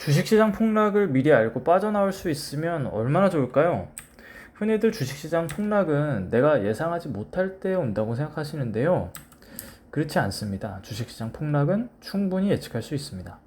주식시장 폭락을 미리 알고 빠져나올 수 있으면 얼마나 좋을까요? 흔히들 주식시장 폭락은 내가 예상하지 못할 때 온다고 생각하시는데요. 그렇지 않습니다. 주식시장 폭락은 충분히 예측할 수 있습니다.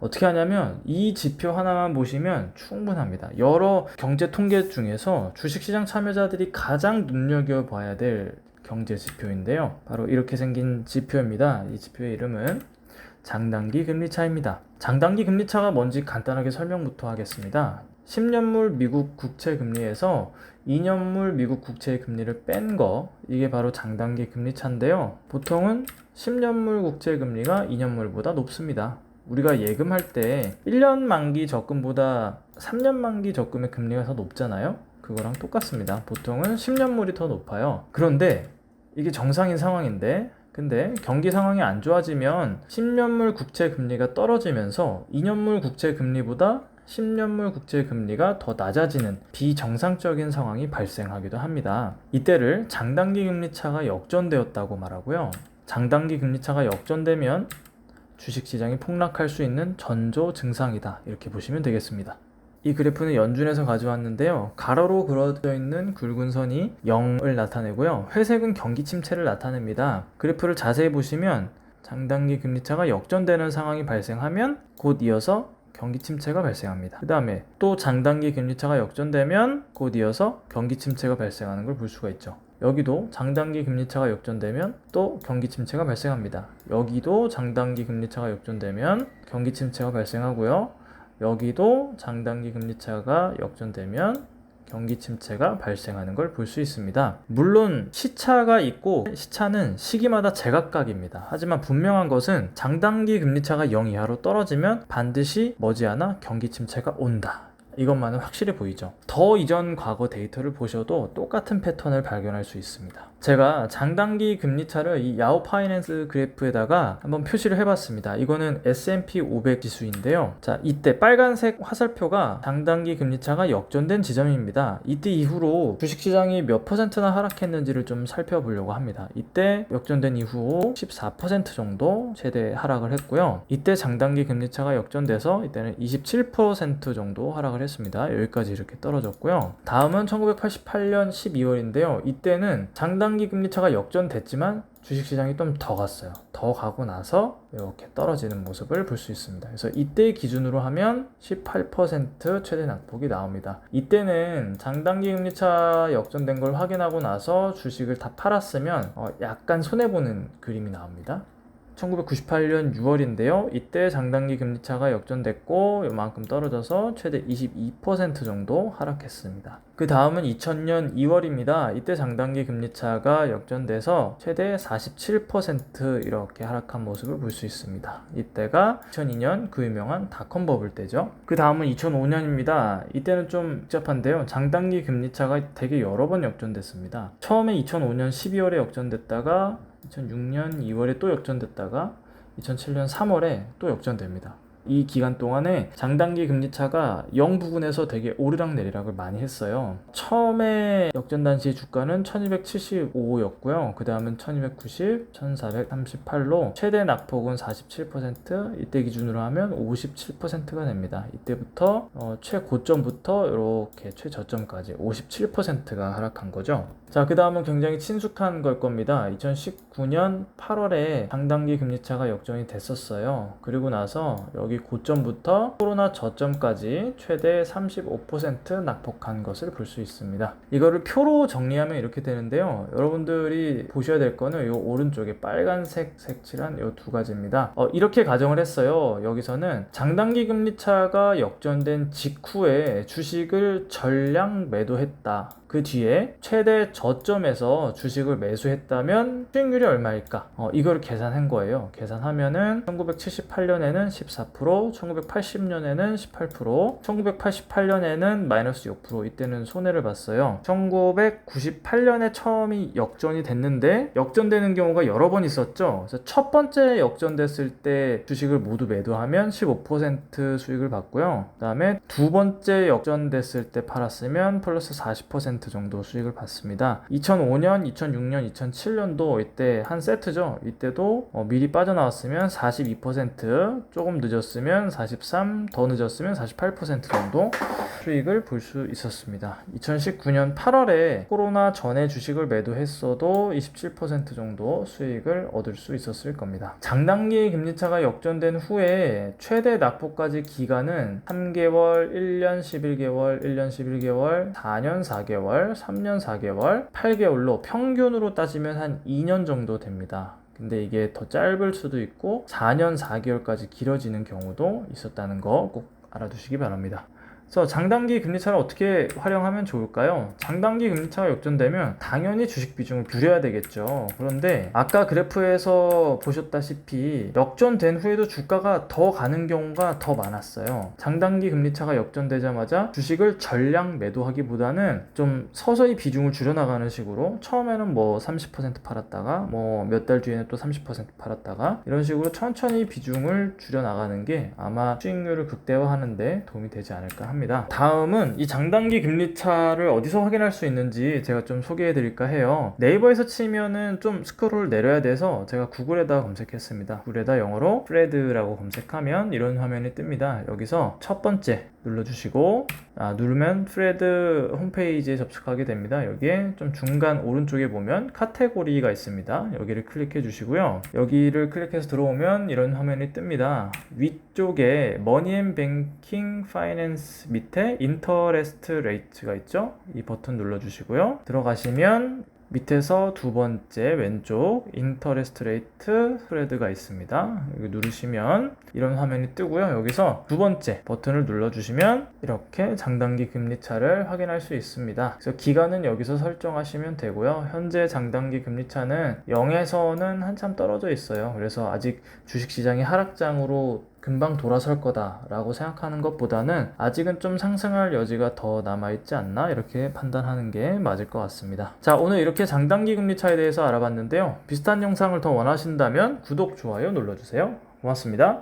어떻게 하냐면 이 지표 하나만 보시면 충분합니다. 여러 경제 통계 중에서 주식시장 참여자들이 가장 눈여겨봐야 될 경제 지표인데요. 바로 이렇게 생긴 지표입니다. 이 지표의 이름은 장단기 금리 차입니다. 장단기 금리 차가 뭔지 간단하게 설명부터 하겠습니다. 10년물 미국 국채 금리에서 2년물 미국 국채의 금리를 뺀 거, 이게 바로 장단기 금리 차인데요. 보통은 10년물 국채 금리가 2년물보다 높습니다. 우리가 예금할 때 1년 만기 적금보다 3년 만기 적금의 금리가 더 높잖아요. 그거랑 똑같습니다. 보통은 10년물이 더 높아요. 그런데 이게 정상인 상황인데 근데 경기 상황이 안 좋아지면 10년물 국채 금리가 떨어지면서 2년물 국채 금리보다 10년물 국채 금리가 더 낮아지는 비정상적인 상황이 발생하기도 합니다. 이때를 장단기 금리 차가 역전되었다고 말하고요. 장단기 금리 차가 역전되면 주식 시장이 폭락할 수 있는 전조 증상이다. 이렇게 보시면 되겠습니다. 이 그래프는 연준에서 가져왔는데요. 가로로 그려져 있는 굵은 선이 0을 나타내고요. 회색은 경기 침체를 나타냅니다. 그래프를 자세히 보시면 장단기 금리차가 역전되는 상황이 발생하면 곧 이어서 경기 침체가 발생합니다. 그 다음에 또 장단기 금리차가 역전되면 곧 이어서 경기 침체가 발생하는 걸 볼 수가 있죠. 여기도 장단기 금리차가 역전되면 또 경기 침체가 발생합니다. 여기도 장단기 금리차가 역전되면 경기 침체가 발생하고요. 여기도 장단기 금리차가 역전되면 경기 침체가 발생하는 걸 볼 수 있습니다. 물론 시차가 있고 시차는 시기마다 제각각입니다. 하지만 분명한 것은 장단기 금리차가 0 이하로 떨어지면 반드시 머지않아 경기 침체가 온다. 이것만은 확실해 보이죠. 더 이전 과거 데이터를 보셔도 똑같은 패턴을 발견할 수 있습니다. 제가 장단기 금리차를 이 야후 파이낸스 그래프에다가 한번 표시를 해봤습니다. 이거는 S&P 500 지수인데요. 자, 이때 빨간색 화살표가 장단기 금리차가 역전된 지점입니다. 이때 이후로 주식시장이 몇 퍼센트나 하락했는지를 좀 살펴보려고 합니다. 이때 역전된 이후 14% 정도 최대 하락을 했고요. 이때 장단기 금리차가 역전돼서 이때는 27% 정도 하락을 했습니다. 여기까지 이렇게 떨어졌고요. 다음은 1988년 12월인데요. 이때는 장단기 금리 차가 역전됐지만 주식시장이 좀 더 갔어요. 더 가고 나서 이렇게 떨어지는 모습을 볼 수 있습니다. 그래서 이때 기준으로 하면 18% 최대 낙폭이 나옵니다. 이때는 장단기 금리차 역전된 걸 확인하고 나서 주식을 다 팔았으면 어, 약간 손해보는 그림이 나옵니다. 1998년 6월인데요. 이때 장단기 금리차가 역전됐고 이만큼 떨어져서 최대 22% 정도 하락했습니다. 그 다음은 2000년 2월입니다. 이때 장단기 금리차가 역전돼서 최대 47% 이렇게 하락한 모습을 볼 수 있습니다. 이때가 2002년 그 유명한 닷컴 버블 때죠. 그 다음은 2005년입니다. 이때는 좀 복잡한데요. 장단기 금리차가 되게 여러 번 역전됐습니다. 처음에 2005년 12월에 역전됐다가 2006년 2월에 또 역전됐다가 2007년 3월에 또 역전됩니다. 이 기간 동안에 장단기 금리차가 0 부근에서 되게 오르락 내리락을 많이 했어요. 처음에 역전 당시 주가는 1275였고요. 그 다음은 1290, 1438로 최대 낙폭은 47%, 이때 기준으로 하면 57%가 됩니다. 이때부터 어, 최고점부터 이렇게 최저점까지 57%가 하락한 거죠. 자, 그 다음은 굉장히 친숙한 걸 겁니다. 2019년 8월에 장단기 금리차가 역전이 됐었어요. 그리고 나서 여기 고점부터 코로나 저점까지 최대 35% 낙폭한 것을 볼 수 있습니다. 이거를 표로 정리하면 이렇게 되는데요. 여러분들이 보셔야 될 거는 이 오른쪽에 빨간색 색칠한 이 두 가지입니다. 어, 이렇게 가정을 했어요. 여기서는 장단기 금리차가 역전된 직후에 주식을 전량 매도했다. 그 뒤에 최대 저점에서 주식을 매수했다면 수익률이 얼마일까? 어, 이걸 계산한 거예요. 계산하면은 1978년에는 14%, 1980년에는 18%, 1988년에는 마이너스 6%, 이때는 손해를 봤어요. 1998년에 처음이 역전이 됐는데 역전되는 경우가 여러 번 있었죠. 그래서 첫 번째 역전됐을 때 주식을 모두 매도하면 15% 수익을 받고요. 그 다음에 두 번째 역전됐을 때 팔았으면 플러스 40% 20% 정도 수익을 받습니다. 2005년, 2006년, 2007년도 이때 한 세트죠. 이때도 어, 미리 빠져나왔으면 42%, 조금 늦었으면 43, 더 늦었으면 48% 정도 수익을 볼 수 있었습니다. 2019년 8월에 코로나 전에 주식을 매도했어도 27% 정도 수익을 얻을 수 있었을 겁니다. 장단기 금리차가 역전된 후에 최대 낙폭까지 기간은 3개월, 1년 11개월, 1년 11개월, 4년 4개월, 3년 4개월, 8개월로 평균으로 따지면 한 2년 정도 됩니다. 근데 이게 더 짧을 수도 있고 4년 4개월까지 길어지는 경우도 있었다는 거 꼭 알아두시기 바랍니다. 그래서 장단기 금리차를 어떻게 활용하면 좋을까요? 장단기 금리차가 역전되면 당연히 주식 비중을 줄여야 되겠죠. 그런데 아까 그래프에서 보셨다시피 역전된 후에도 주가가 더 가는 경우가 더 많았어요. 장단기 금리차가 역전되자마자 주식을 전량 매도하기보다는 좀 서서히 비중을 줄여나가는 식으로 처음에는 뭐 30% 팔았다가 뭐 몇 달 뒤에는 또 30% 팔았다가 이런 식으로 천천히 비중을 줄여나가는 게 아마 수익률을 극대화하는데 도움이 되지 않을까 합니다. 다음은 이 장단기 금리차를 어디서 확인할 수 있는지 제가 좀 소개해 드릴까 해요. 네이버에서 치면은 좀 스크롤 내려야 돼서 제가 구글에다 검색했습니다. 구글에다 영어로 프레드라고 검색하면 이런 화면이 뜹니다. 여기서 첫 번째 눌러주시고 아, 누르면 프레드 홈페이지에 접속하게 됩니다. 여기에 좀 중간 오른쪽에 보면 카테고리가 있습니다. 여기를 클릭해 주시고요. 여기를 클릭해서 들어오면 이런 화면이 뜹니다. 위쪽에 머니 앤 뱅킹 파이낸스 밑에 인터레스트 레이트가 있죠. 이 버튼 눌러 주시고요. 들어가시면 밑에서 두 번째 왼쪽 인터레스트 레이트 스프레드가 있습니다. 여기 누르시면 이런 화면이 뜨고요. 여기서 두 번째 버튼을 눌러주시면 이렇게 장단기 금리 차를 확인할 수 있습니다. 그래서 기간은 여기서 설정하시면 되고요. 현재 장단기 금리 차는 0에서는 한참 떨어져 있어요. 그래서 아직 주식시장이 하락장으로 금방 돌아설 거다라고 생각하는 것보다는 아직은 좀 상승할 여지가 더 남아있지 않나 이렇게 판단하는 게 맞을 것 같습니다. 자 오늘 이렇게 장단기 금리 차에 대해서 알아봤는데요. 비슷한 영상을 더 원하신다면 구독, 좋아요 눌러주세요. 고맙습니다.